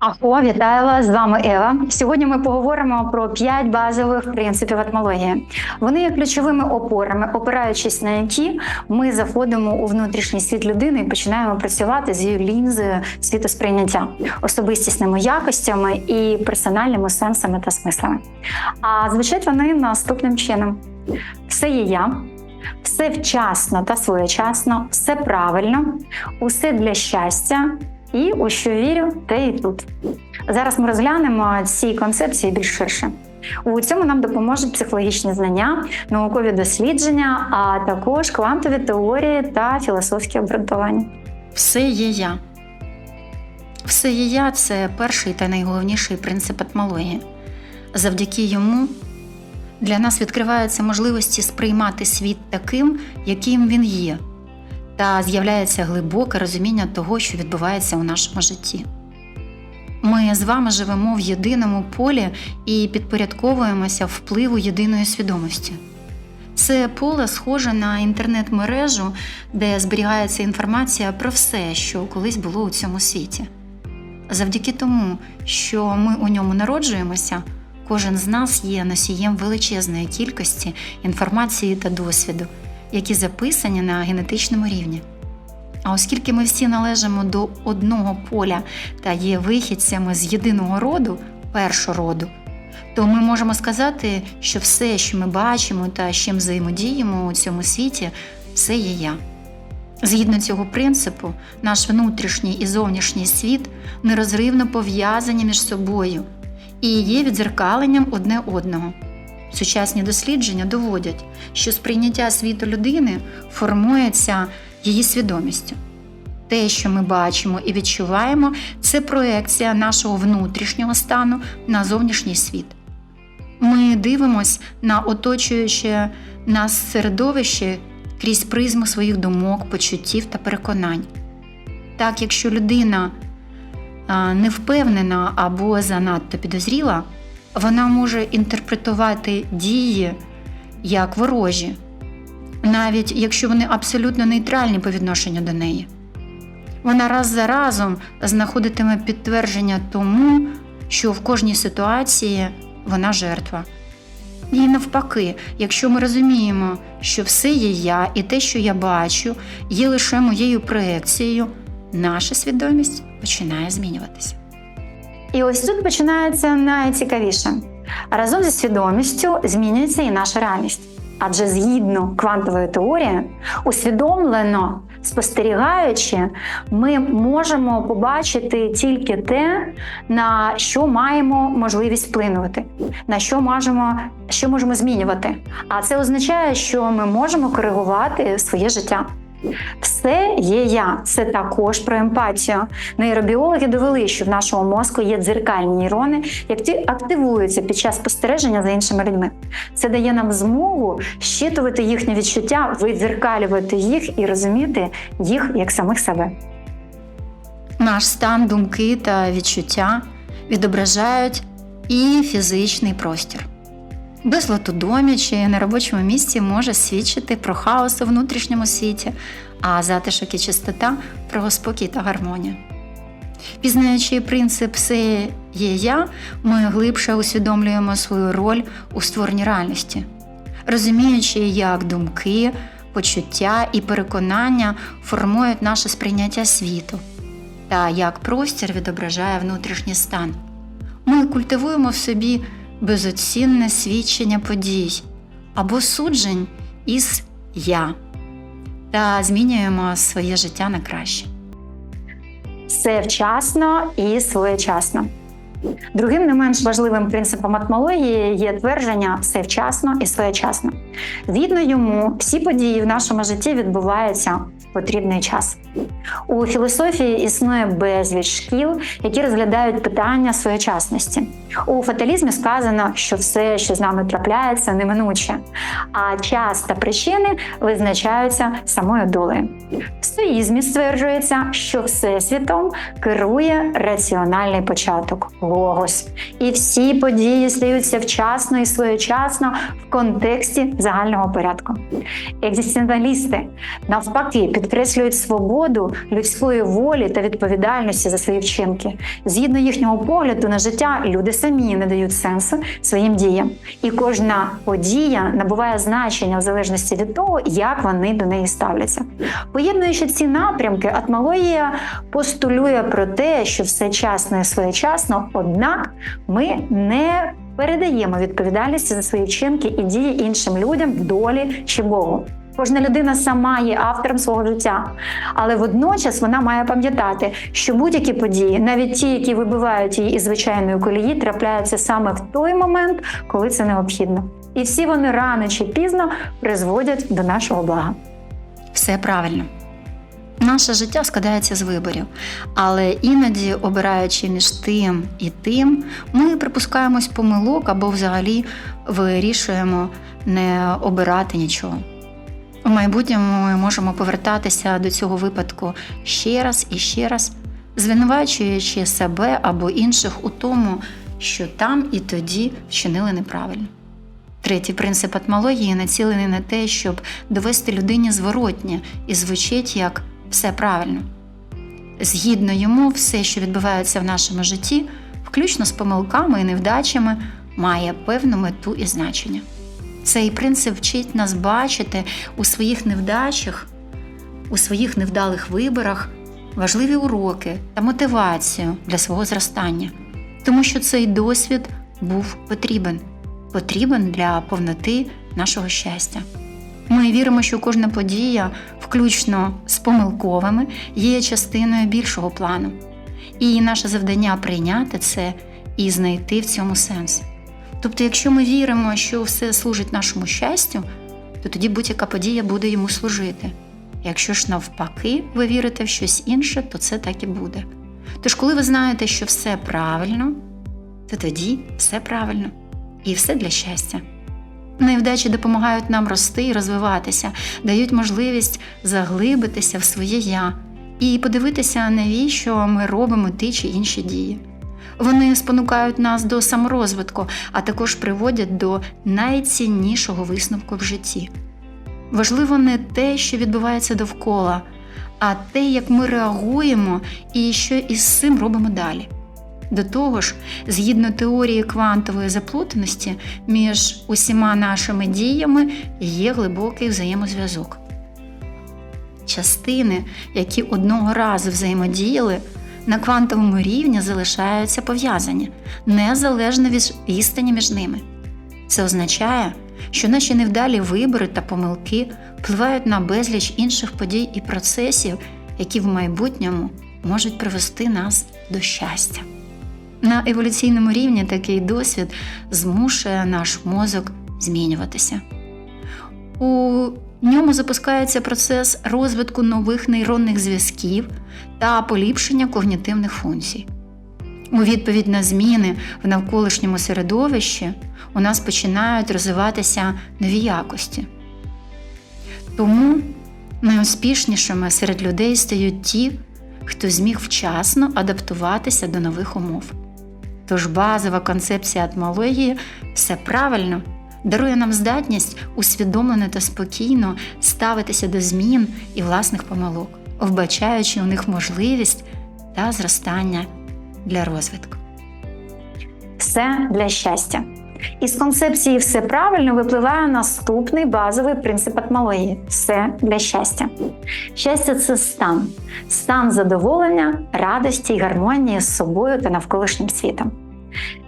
Ахо, вітаю вас! З вами Ева. Сьогодні ми поговоримо про п'ять базових принципів атмології. Вони є ключовими опорами, опираючись на які ми заходимо у внутрішній світ людини і починаємо працювати з її лінзою світосприйняття, особистісними якостями і персональними сенсами та смислами. А звучать вони наступним чином: все є я. Все вчасно та своєчасно, все правильно, усе для щастя, і у що вірю, те і тут. Зараз ми розглянемо ці концепції більш ширше. У цьому нам допоможуть психологічні знання, наукові дослідження, а також квантові теорії та філософські обґрунтування. Все є я. Все є я це перший та найголовніший принцип атмології. Завдяки йому для нас відкриваються можливості сприймати світ таким, яким він є, та з'являється глибоке розуміння того, що відбувається у нашому житті. Ми з вами живемо в єдиному полі і підпорядковуємося впливу єдиної свідомості. Це поле схоже на інтернет-мережу, де зберігається інформація про все, що колись було у цьому світі. Завдяки тому, що ми у ньому народжуємося, кожен з нас є носієм величезної кількості інформації та досвіду, які записані на генетичному рівні. А оскільки ми всі належимо до одного поля та є вихідцями з єдиного роду, першороду, то ми можемо сказати, що все, що ми бачимо та з чим взаємодіємо у цьому світі, все є я. Згідно цього принципу, наш внутрішній і зовнішній світ нерозривно пов'язані між собою і є відзеркаленням одне одного. Сучасні дослідження доводять, що сприйняття світу людини формується її свідомістю. Те, що ми бачимо і відчуваємо, це проекція нашого внутрішнього стану на зовнішній світ. Ми дивимось на оточуюче нас середовище крізь призму своїх думок, почуттів та переконань. Так, якщо людина не впевнена або занадто підозріла, вона може інтерпретувати дії як ворожі, навіть якщо вони абсолютно нейтральні по відношенню до неї. Вона раз за разом знаходитиме підтвердження тому, що в кожній ситуації вона жертва. І навпаки, якщо ми розуміємо, що все є я, і те, що я бачу, є лише моєю проекцією, наша свідомість починає змінюватися. І ось тут починається найцікавіше. Разом зі свідомістю змінюється і наша реальність. Адже згідно квантової теорії, усвідомлено спостерігаючи, ми можемо побачити тільки те, на що маємо можливість вплинути, на що можемо, що можемо змінювати. А це означає, що ми можемо коригувати своє життя. Все є я. Це також про емпатію. Нейробіологи довели, що в нашому мозку є дзеркальні нейрони, які активуються під час спостереження за іншими людьми. Це дає нам змогу щитувати їхні відчуття, видзеркалювати їх і розуміти їх як самих себе. Наш стан, думки та відчуття відображають і фізичний простір. Безлад домі чи на робочому місці може свідчити про хаос у внутрішньому світі, а затишок і чистота про спокій та гармонію. Пізнаючи принцип все є я, ми глибше усвідомлюємо свою роль у створенні реальності, розуміючи, як думки, почуття і переконання формують наше сприйняття світу та як простір відображає внутрішній стан. Ми культивуємо в собі безоцінне свідчення подій або суджень із я та змінюємо своє життя на краще. Все вчасно і своєчасно. Другим не менш важливим принципом атмології є твердження все вчасно і своєчасно. Згідно йому, всі події в нашому житті відбуваються потрібний час. У філософії існує безліч шкіл, які розглядають питання своєчасності. У фаталізмі сказано, що все, що з нами трапляється, неминуче, а час та причини визначаються самою долею. В стоїзмі стверджується, що всесвітом керує раціональний початок логос, і всі події стаються вчасно і своєчасно в контексті загального порядку. Екзистенціалісти навпаки підкреслюють свободу людської волі та відповідальності за свої вчинки. Згідно їхнього погляду на життя, люди самі не дають сенсу своїм діям, і кожна подія набуває значення в залежності від того, як вони до неї ставляться. Поєднуючи ці напрямки, атмологія постулює про те, що все часно і своєчасно, однак ми не передаємо відповідальності за свої вчинки і дії іншим людям, долі чи Богу. Кожна людина сама є автором свого життя, але водночас вона має пам'ятати, що будь-які події, навіть ті, які вибивають її із звичайної колії, трапляються саме в той момент, коли це необхідно. І всі вони рано чи пізно призводять до нашого блага. Все правильно. Наше життя складається з виборів, але іноді, обираючи між тим і тим, ми припускаємось помилок або взагалі вирішуємо не обирати нічого. У майбутньому ми можемо повертатися до цього випадку ще раз і ще раз, звинувачуючи себе або інших у тому, що там і тоді вчинили неправильно. Третій принцип атмології націлений на те, щоб довести людині зворотнє і звучить як все правильно. Згідно йому, все, що відбувається в нашому житті, включно з помилками і невдачами, має певну мету і значення. Цей принцип вчить нас бачити у своїх невдачах, у своїх невдалих виборах важливі уроки та мотивацію для свого зростання, тому що цей досвід був потрібен, потрібен для повноти нашого щастя. Ми віримо, що кожна подія, включно з помилковими, є частиною більшого плану. І наше завдання прийняти це і знайти в цьому сенс. Тобто, якщо ми віримо, що все служить нашому щастю, то тоді будь-яка подія буде йому служити. Якщо ж навпаки ви вірите в щось інше, то це так і буде. Тож, коли ви знаєте, що все правильно, то тоді все правильно і все для щастя. Невдачі допомагають нам рости і розвиватися, дають можливість заглибитися в своє я і подивитися, навіщо ми робимо ті чи інші дії. Вони спонукають нас до саморозвитку, а також приводять до найціннішого висновку в житті. Важливо не те, що відбувається довкола, а те, як ми реагуємо і що із цим робимо далі. До того ж, згідно теорії квантової заплутаності, між усіма нашими діями є глибокий взаємозв'язок. Частини, які одного разу взаємодіяли, на квантовому рівні залишаються пов'язані, незалежно від відстані між ними. Це означає, що наші невдалі вибори та помилки впливають на безліч інших подій і процесів, які в майбутньому можуть привести нас до щастя. На еволюційному рівні такий досвід змушує наш мозок змінюватися. У ньому запускається процес розвитку нових нейронних зв'язків та поліпшення когнітивних функцій. У відповідь на зміни в навколишньому середовищі у нас починають розвиватися нові якості. Тому найуспішнішими серед людей стають ті, хто зміг вчасно адаптуватися до нових умов. Тож базова концепція атмології все правильно дарує нам здатність усвідомлено та спокійно ставитися до змін і власних помилок, вбачаючи у них можливість та зростання для розвитку. Все для щастя. Із концепції все правильно випливає наступний базовий принцип атмології все для щастя. Щастя це стан, стан задоволення, радості й гармонії з собою та навколишнім світом.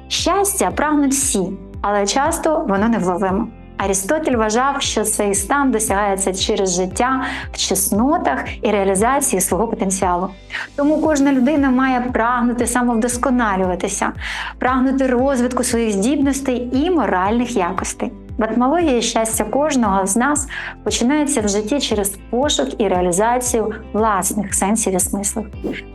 Щастя прагнуть всі, але часто воно невловимо. Арістотель вважав, що цей стан досягається через життя в чеснотах і реалізації свого потенціалу. Тому кожна людина має прагнути самовдосконалюватися, прагнути розвитку своїх здібностей і моральних якостей. В атмології щастя кожного з нас починається в житті через пошук і реалізацію власних сенсів і смислів.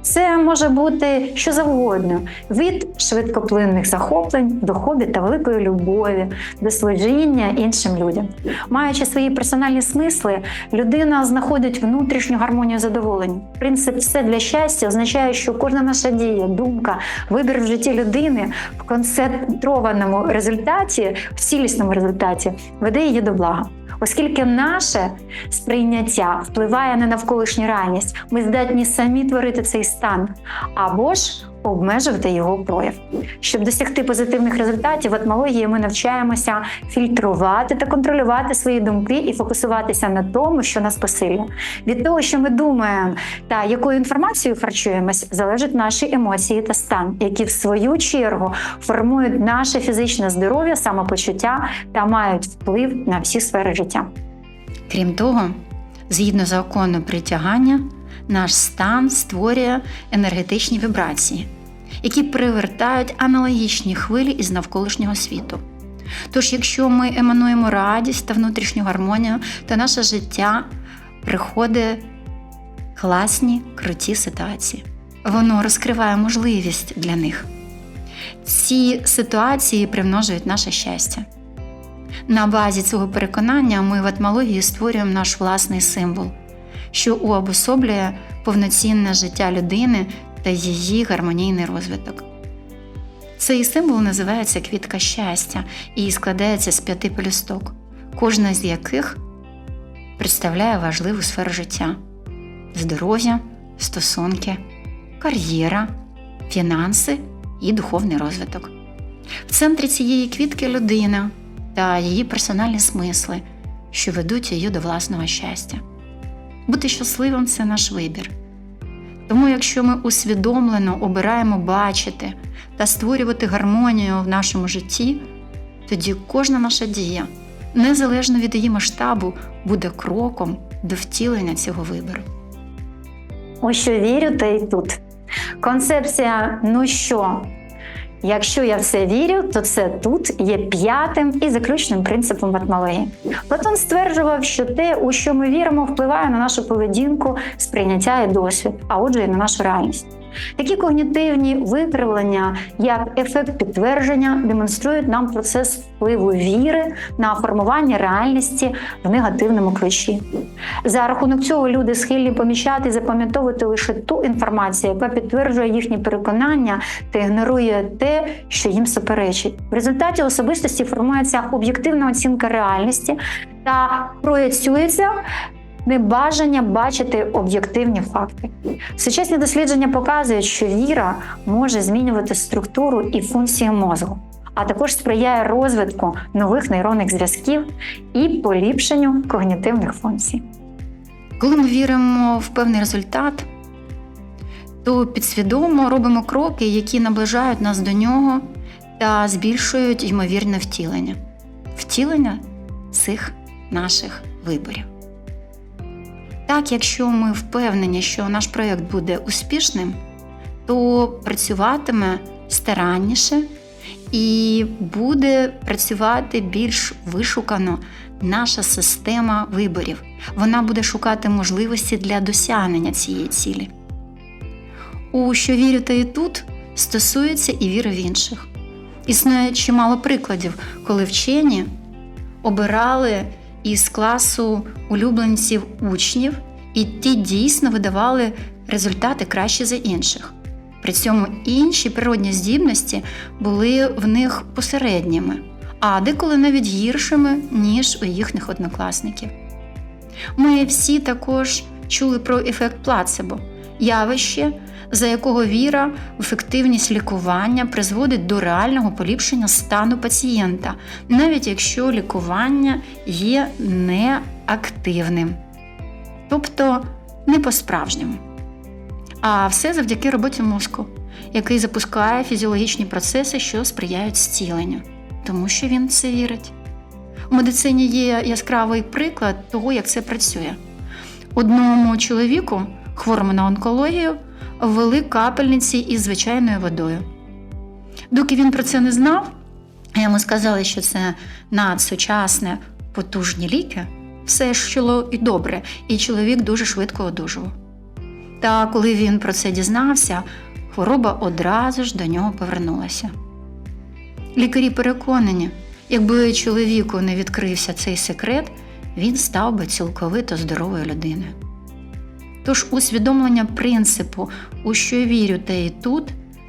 Це може бути що завгодно: від швидкоплинних захоплень до хобі та великої любові, до служіння іншим людям. Маючи свої персональні смисли, людина знаходить внутрішню гармонію задоволення. Принцип все для щастя означає, що кожна наша дія, думка, вибір в житті людини в концентрованому результаті, в цілісному результаті веде її до блага. Оскільки наше сприйняття впливає на навколишню реальність, ми здатні самі творити цей стан або ж обмежувати його прояв. Щоб досягти позитивних результатів в етмології, ми навчаємося фільтрувати та контролювати свої думки і фокусуватися на тому, що нас посилює. Від того, що ми думаємо та якою інформацією харчуємось, залежать наші емоції та стан, які в свою чергу формують наше фізичне здоров'я, самопочуття та мають вплив на всі сфери життя. Крім того, згідно закону притягання, наш стан створює енергетичні вібрації, які привертають аналогічні хвилі із навколишнього світу. Тож, якщо ми емануємо радість та внутрішню гармонію, то наше життя приходить класні, круті ситуації. Воно розкриває можливість для них. Ці ситуації примножують наше щастя. На базі цього переконання ми в етмології створюємо наш власний символ, що уособлює повноцінне життя людини та її гармонійний розвиток. Цей символ називається квітка щастя і складається з п'яти пелюсток, кожна з яких представляє важливу сферу життя: здоров'я, стосунки, кар'єра, фінанси і духовний розвиток. В центрі цієї квітки людина та її персональні смисли, що ведуть її до власного щастя. Бути щасливим це наш вибір. Тому, якщо ми усвідомлено обираємо бачити та створювати гармонію в нашому житті, тоді кожна наша дія, незалежно від її масштабу, буде кроком до втілення цього вибору. У що вірю, те й тут. Концепція ну що? Якщо я все вірю, то це тут є п'ятим і заключним принципом етмології. Платон стверджував, що те, у що ми віримо, впливає на нашу поведінку, сприйняття і досвід, а отже, і на нашу реальність. Такі когнітивні викривлення, як ефект підтвердження, демонструють нам процес впливу віри на формування реальності в негативному ключі. За рахунок цього люди схильні помічати і запам'ятовувати лише ту інформацію, яка підтверджує їхні переконання та ігнорує те, що їм суперечить. В результаті особистості формується об'єктивна оцінка реальності та проєцюється небажання бачити об'єктивні факти. Сучасні дослідження показують, що віра може змінювати структуру і функції мозку, а також сприяє розвитку нових нейронних зв'язків і поліпшенню когнітивних функцій. Коли ми віримо в певний результат, то підсвідомо робимо кроки, які наближають нас до нього та збільшують ймовірне втілення. Втілення цих наших виборів. Так, якщо ми впевнені, що наш проєкт буде успішним, то працюватиме старанніше і буде працювати більш вишукано наша система виборів. Вона буде шукати можливості для досягнення цієї цілі. У що вірю та і тут стосується і віри в інших. Існує чимало прикладів, коли вчені обирали із класу улюбленців учнів, і ті дійсно видавали результати кращі за інших. При цьому інші природні здібності були в них посередніми, а деколи навіть гіршими, ніж у їхніх однокласників. Ми всі також чули про ефект плацебо, явище, за якого віра в ефективність лікування призводить до реального поліпшення стану пацієнта, навіть якщо лікування є неактивним, тобто не по-справжньому. А все завдяки роботі мозку, який запускає фізіологічні процеси, що сприяють зціленню, тому що він це вірить. У медицині є яскравий приклад того, як це працює. Одному чоловіку, хворому на онкологію, ввели капельниці із звичайною водою. Доки він про це не знав, йому сказали, що це надсучасне потужні ліки, все йшло і добре, і чоловік дуже швидко одужував. Та коли він про це дізнався, хвороба одразу ж до нього повернулася. Лікарі переконані, якби чоловіку не відкрився цей секрет, він став би цілковито здоровою людиною. Тож усвідомлення принципу, у що вірю, те і тут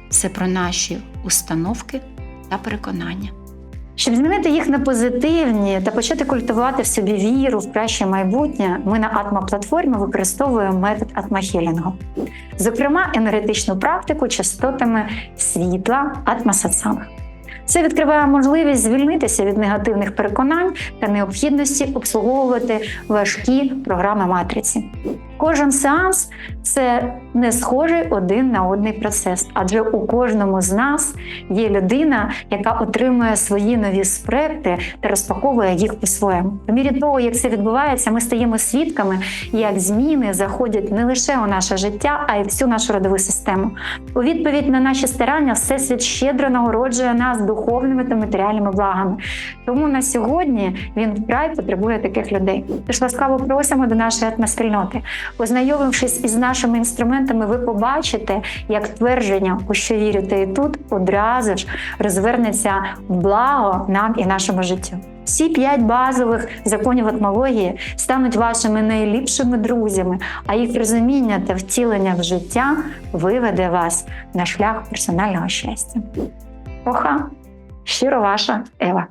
це про наші установки та переконання. Щоб змінити їх на позитивні та почати культивувати в собі віру в краще майбутнє, ми на атма-платформі використовуємо метод атмахілінгу. Зокрема, енергетичну практику частотами світла атмасатсанг. Це відкриває можливість звільнитися від негативних переконань та необхідності обслуговувати важкі програми матриці. Кожен сеанс це не схожий один на одний процес, адже у кожному з нас є людина, яка отримує свої нові спректи та розпаковує їх по-своєму. По мірі того, як це відбувається, ми стаємо свідками, як зміни заходять не лише у наше життя, а й всю нашу родову систему. У відповідь на наші старання, всесвіт щедро нагороджує нас духовними та матеріальними благами. Тому на сьогодні він вкрай потребує таких людей. Тож ласкаво просимо до нашої атмоспільноти. Ознайомившись із нашими інструментами, ви побачите, як твердження, у що вірите і тут, одразу ж розвернеться в благо нам і нашому життю. Всі п'ять базових законів етмології стануть вашими найліпшими друзями, а їх розуміння та втілення в життя виведе вас на шлях персонального щастя. Оха! Щиро ваша Ева.